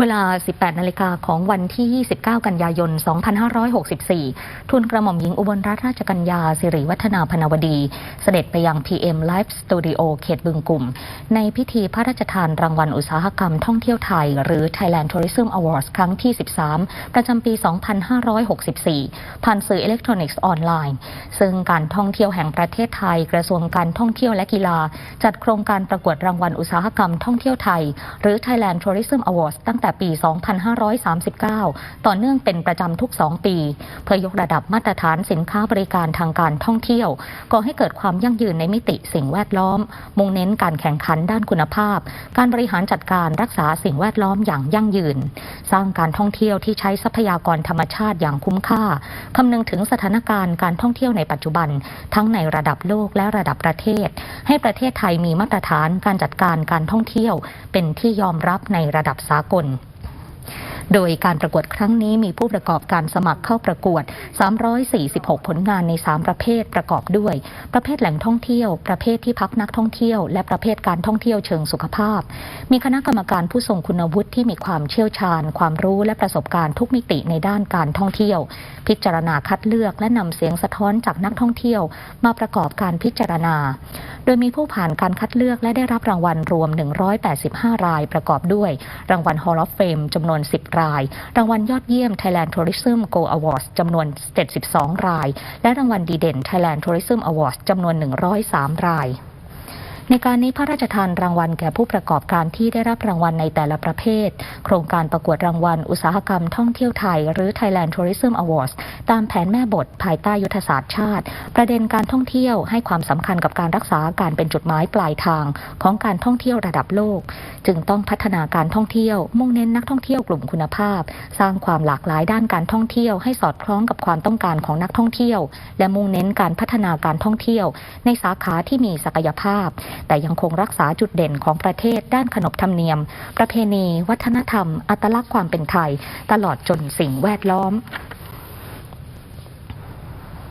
เวลา 18 นาฬิกาของวันที่ 29 กันยายน 2564 ทุนกระหม่อมหญิงอุบลรัตนราชกัญญาสิริวัฒนาพนวดี เสด็จไปยัง PM Live Studio เขตบึงกลุ่ม ในพิธีพระราชทานรางวัลอุตสาหกรรมท่องเที่ยวไทย หรือ Thailand Tourism Awards ครั้งที่ 13 ประจำปี 2564 ผ่านสื่ออิเล็กทรอนิกส์ออนไลน์ ซึ่งการท่องเที่ยวแห่งประเทศไทย กระทรวงการท่องเที่ยวและกีฬา จัดโครงการประกวดรางวัลอุตสาหกรรมท่องเที่ยวไทย หรือ Thailand Tourism Awards ตั้งแต่ปี 2539 ต่อเนื่องเป็นประจำทุก 2 ปี เพื่อยกระดับมาตรฐานสินค้าบริการทางการท่องเที่ยวก่อให้เกิดความยั่งยืนในมิติสิ่งแวดล้อม มุ่งเน้นการแข่งขันด้านคุณภาพ การบริหารจัดการรักษาสิ่งแวดล้อมอย่างยั่งยืน สร้างการท่องเที่ยวที่ใช้ทรัพยากรธรรมชาติอย่างคุ้มค่าคำนึงถึงสถานการณ์การท่องเที่ยวในปัจจุบัน ทั้งในระดับโลกและระดับประเทศ ให้ประเทศไทยมีมาตรฐานการจัดการการท่องเที่ยว เป็นที่ยอมรับในระดับสากล โดยการประกวดครั้งนี้มีผู้ประกอบการสมัครเข้าประกวด 346 ผลงานใน 3 ประเภทประกอบด้วย ประเภทแหล่งท่องเที่ยว ประเภทที่พักนักท่องเที่ยว และประเภทการท่องเที่ยวเชิงสุขภาพ มีคณะกรรมการผู้ทรงคุณวุฒิที่มีความเชี่ยวชาญ ความรู้และประสบการณ์ทุกมิติในด้านการท่องเที่ยว พิจารณาคัดเลือกและนำเสียงสะท้อนจากนักท่องเที่ยว มาประกอบการพิจารณา โดยมีผู้ผ่านการคัดเลือกและได้รับรางวัลรวม 185 รายประกอบด้วย รางวัล Hall of Fame จำนวน 10 ราย รางวัลยอดเยี่ยม Thailand Tourism Go Awards จำนวน 72 ราย และรางวัลดีเด่น Thailand Tourism Awards จำนวน 103 ราย ในการนี้พระราชทานรางวัลแก่ผู้ประกอบการที่ได้รับรางวัลในแต่ละประเภท โครงการประกวดรางวัล อุตสาหกรรมท่องเที่ยวไทย หรือ Thailand Tourism Awards ตามแผนแม่บท ภายใต้ยุทธศาสตร์ชาติ ประเด็นการท่องเที่ยวให้ความสำคัญกับการรักษาการเป็นจุดหมายปลายทาง ของการท่องเที่ยวระดับโลก จึงต้องพัฒนาการท่องเที่ยว มุ่งเน้นนักท่องเที่ยวกลุ่มคุณภาพ สร้างความหลากหลายด้านการท่องเที่ยว ให้สอดคล้องกับความต้องการของนักท่องเที่ยว และมุ่งเน้นการพัฒนาการท่องเที่ยว ในสาขาที่มีศักยภาพแต่ยังคงรักษาจุดเด่นของประเทศด้านขนบธรรมเนียม ประเพณี วัฒนธรรม อัตลักษณ์ความเป็นไทย ตลอดจนสิ่งแวดล้อม